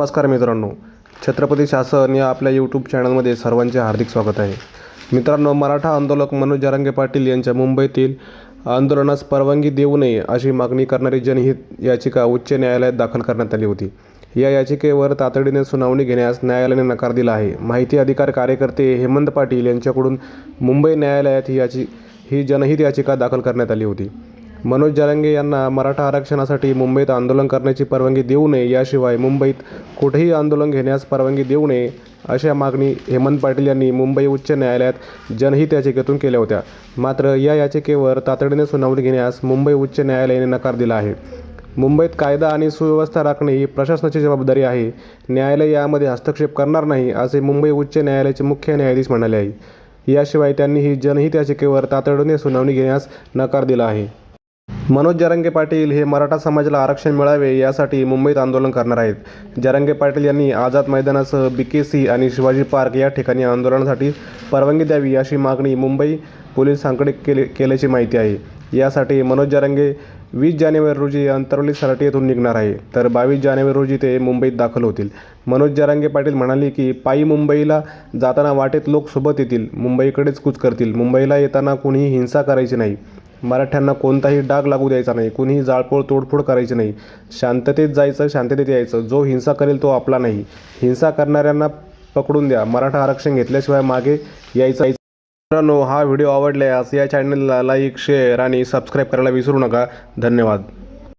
नमस्कार मित्रांनो. छत्रपती शासन या आपल्या यूट्यूब चॅनलमध्ये सर्वांचे हार्दिक स्वागत आहे. मित्रांनो मराठा आंदोलक मनोज जरांगे पाटील यांच्या मुंबईतील आंदोलनास परवानगी देऊ नये अशी मागणी करणारी जनहित याचिका उच्च न्यायालयात दाखल करण्यात आली होती. या याचिकेवर तातडीने सुनावणी घेण्यास न्यायालयाने नकार दिला आहे. माहिती अधिकार कार्यकर्ते हेमंत पाटील यांच्याकडून मुंबई न्यायालयात ही याची ही जनहित याचिका दाखल करण्यात आली होती. मनोज जरांगे यांना मराठा आरक्षणासाठी मुंबईत आंदोलन करण्याची परवानगी देऊ नये याशिवाय मुंबईत कुठेही आंदोलन घेण्यास परवानगी देऊ नये अशा मागणी हेमंत पाटील यांनी मुंबई उच्च न्यायालयात जनहित याचिकेतून केल्या होत्या. मात्र या याचिकेवर तातडीने सुनावणी घेण्यास मुंबई उच्च न्यायालयाने नकार दिला आहे. मुंबईत कायदा आणि सुव्यवस्था राखणे ही प्रशासनाची जबाबदारी आहे. न्यायालय यामध्ये हस्तक्षेप करणार नाही असे मुंबई उच्च न्यायालयाचे मुख्य न्यायाधीश म्हणाले आहे. याशिवाय त्यांनी ही जनहित याचिकेवर तातडीने सुनावणी घेण्यास नकार दिला आहे. मनोज जरांगे पाटील हे मराठा समाजाला आरक्षण मिळावे यासाठी मुंबईत आंदोलन करणार आहेत. जरांगे पाटील यांनी आझाद मैदानासह बी के सी आणि शिवाजी पार्क या ठिकाणी आंदोलनासाठी परवानगी द्यावी अशी मागणी मुंबई पोलिसांकडे केले केल्याची माहिती आहे. यासाठी मनोज जरांगे वीस जानेवारी रोजी अंतरवली सराटी येथून निघणार आहे. तर बावीस जानेवारी रोजी ते मुंबईत दाखल होतील. मनोज जरांगे पाटील म्हणाले की पायी मुंबईला जाताना वाटेत लोक सोबत येतील. मुंबईकडेच कूच करतील. मुंबईला येताना कोणीही हिंसा करायची नाही. मराठ्यांना कोणताही डाग लागू द्यायचा नाही कुणीही जाळपोळ तोडफोड करायची नाही. शांततेत जायचं शांततेत यायचं. जो हिंसा करेल तो आपला नाही. हिंसा करणाऱ्यांना पकडून द्या. मराठा आरक्षण घेतल्याशिवाय मागे यायचं मित्रांनो हा व्हिडिओ आवडल्यास या चॅनलला लाईक शेअर आणि सबस्क्राईब करायला विसरू नका. धन्यवाद.